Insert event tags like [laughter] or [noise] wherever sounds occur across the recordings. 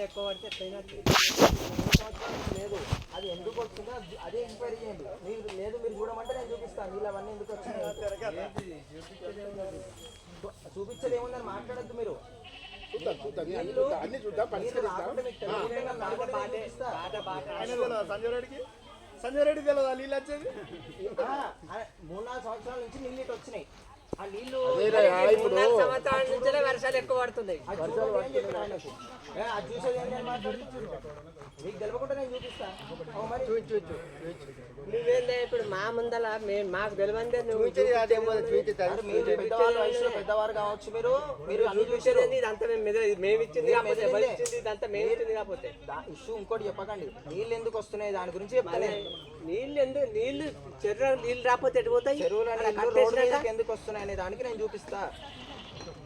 ఎక్కువ పడితే లేదు అది ఎందుకు వచ్చిందో అది- ఎంక్వైరీ చేయండి. మీరు లేదు మీరు చూడమంటే నేను చూపిస్తాను. వీళ్ళు అవన్నీ ఎందుకు వచ్చినాయి. చూపించేది ఏముందని మాట్లాడద్దు మీరు. చూద్దాం చూద్దాం. అన్ని చూద్దాం పరిష్కరిస్తాం సంజయ్ రెడ్డికి? సంజయ్ రెడ్డి తెలియదా నీళ్ళు వచ్చేది మూడు నాలుగు సంవత్సరాల నుంచి నీళ్ళు ఇటు వచ్చినాయి. సంవత్సరాల నుంచే వర్షాలు ఎక్కువ పడుతున్నాయి. నువ్వేందే ఇప్పుడు మా ముందల మేము మాకు నువ్వు వయసులో పెద్దవారు కావచ్చు మీరు. మీరు అన్ని చూసారు ఇదంతా మేము మెద- మేము ఇచ్చింది కాకపోతే ఎవరు ఇచ్చింది ఇదంతా మేము ఇచ్చింది కాకపోతే. ఇష్యూ ఇంకోటి చెప్పకండి. నీళ్ళు ఎందుకు వస్తున్నాయి? దాని గురించి చెప్తాను. నీళ్ళు ఎందుకు నీళ్ళు చెరువు నీళ్ళు రాకపోతే ఎటు పోతాయి? చెరువులు అలా రోడ్డు కట్టేసినాక? మీదకి ఎందుకు వస్తున్నాయి అనే దానికి నేను చూపిస్తా.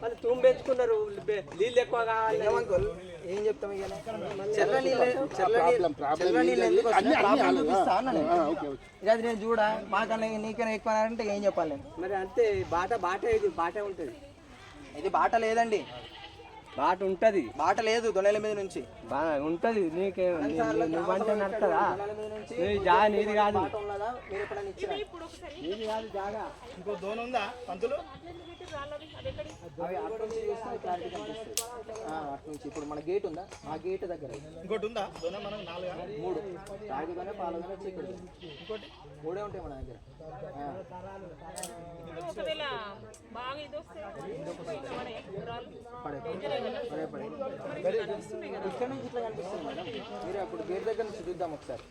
వాళ్ళు తూము పెంచుకున్నారు నీళ్ళు ఎక్కువ కావాలి. ఏం చెప్తాం ఇక నీళ్ళు నీళ్ళు ఎందుకు నేను. Okay okay. ఇక అది నేను చూడా? మాకన్నా నీకన్నా ఎక్కువ అంటే ఏం చెప్పాలి మరి అంతే బాట బాటే ఇది బాటే ఉంటుంది. ఇది బాట లేదండి. బాట ఉంటుంది. బాట లేదు దొనెల మీద నుంచి. బాగా ఉంటుంది. నీకే నువ్వంటే నడుతుందా? దొనెల మీద నుంచి నువ్వు జా నీది కాదు. బాట ఉన్నదా? మీరు ఎప్పుడైనా ఇచ్చిరా? నీది కాదు జాగా. ఇంకో దోణ ఉందా? పంతులు? అవి అటు నుంచి చూస్తే క్లారిటీ కనిపిస్తుంది. ఆ, అటు నుంచి. ఇప్పుడు మన గేట్ ఉందా? ఆ గేట్ దగ్గర. ఇంకోటి ఉందా? దోణ మనం నాలుగా? మూడు. రాగిగానే పాలుగానే చీకటి. ఇంకోటి? మూడే ఉంటాయి మన దగ్గర. పడే పడే. పడే ఇక్కడ నుంచి ఇట్లా కనిపిస్తుంది మేడం. మీరు అప్పుడు గేట్ దగ్గర నుంచి చూద్దాం ఒకసారి.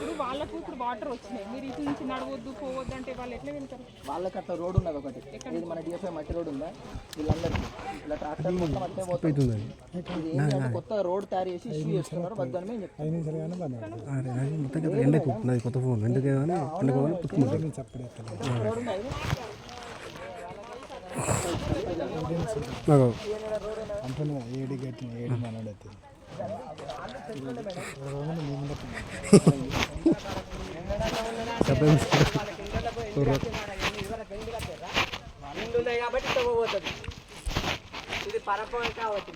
ఇప్పుడు వాళ్ళకు ఇప్పుడు వాటర్ వచ్చినాయి మీరు ఇటు నుంచి నడవద్దు పోవద్దు అంటే వాళ్ళు ఎట్లా వెళ్తారు? వాళ్ళకి అట్లా రోడ్ ఉన్నది ఒకటి. ఇది మన డిఎఫ్ఐ మట్టి రోడ్ ఉందా? వీళ్ళందరికీ. ఇలా ట్రాక్టర్ మొత్తం అట్లే పోతుంది. ఇది ఏంటంటే కొత్త రోడ్ తయారు చేసి ఇష్యూ చేస్తున్నారు. వద్దు అని మేము కొత్త ఫోన్. ఎందుకు? ఏడి కట్టిన ఏడి మనడైతే [laughs] ఉన్నాయి కాబట్టి తగ్గిపోతుంది ఇది పరపం కావచ్చు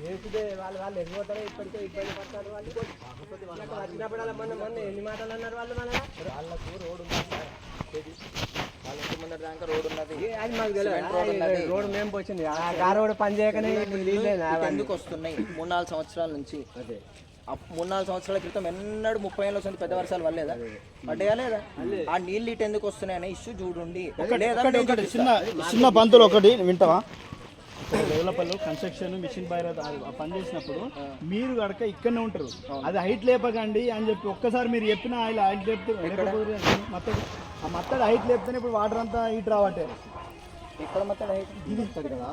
వేసుదే వాళ్ళు వాళ్ళు ఎగిపోతారు ఇప్పటికే ఇబ్బంది పడతారు వాళ్ళు. వచ్చినప్పుడు అలా మొన్న మొన్న ఎన్ని మాటలు అన్నారు వాళ్ళు మన వాళ్ళకు రోడ్ ఉంది సార్ వాళ్ళ ఇంటి ముందర దాకా రోడ్ ఉన్నది. అది మాకు సిమెంట్ రోడ్ ఉన్నది. తెలియదు రోడ్ మేము పోయింది. ఆ రోడ్ పని చేయకనే ఎందుకు వస్తున్నాయి? మూడు నాలుగు సంవత్సరాల నుంచి. అప్- మూడు నాలుగు సంవత్సరాల క్రితం ఎన్నడూ ముప్పై ఏళ్ళ వస్తుంది పెద్ద వర్షాలు పడలేదా? పడ్డాయా లేదా? ఆ నీళ్ళు ఇటు ఎందుకు వస్తున్నాయి అనే ఇష్యూ చూడండి. చిన్న చిన్న పంతులు ఒకటి వింటావా? డెవలపర్లు కన్స్ట్రక్షన్ మిషన్ ఆ పని చేసినప్పుడు మీరు కనుక ఇక్కడనే ఉంటారు. అది హైట్ లేపకండి అని చెప్పి ఒక్కసారి మీరు చెప్పిన ఆయిల్ హైట్ లేపితే మత్తడి ఆ మత్తడి హైట్ లేపితేనే ఇప్పుడు వాటర్ అంతా హీట్ రావట్టే. ఇది కదా.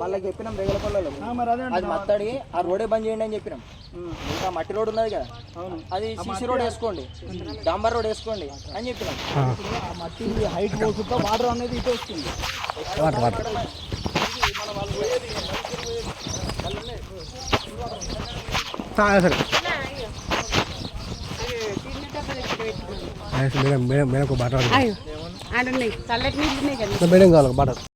వాళ్ళకి చెప్పినాం రేగుల మరి అదే అది మత్తడి ఆ రోడే బంద్ చేయండి అని చెప్పినాం. ఇంకా మట్టి రోడ్ ఉన్నది కదా. అది సీసీ రోడ్ వేసుకోండి. డాంబర్ రోడ్ వేసుకోండి అని చెప్పినాం. ఆ. మట్టి హైట్ పోసుకుంటా వాటర్ అనేది ఇటు వస్తుంది. వాటర్ వాటర్ సరే. మేడం మేడం మేడం ఒక బాట అయ్యో చల్లటి నీళ్ళు ఉన్నాయి కదా. మేడం కావాలి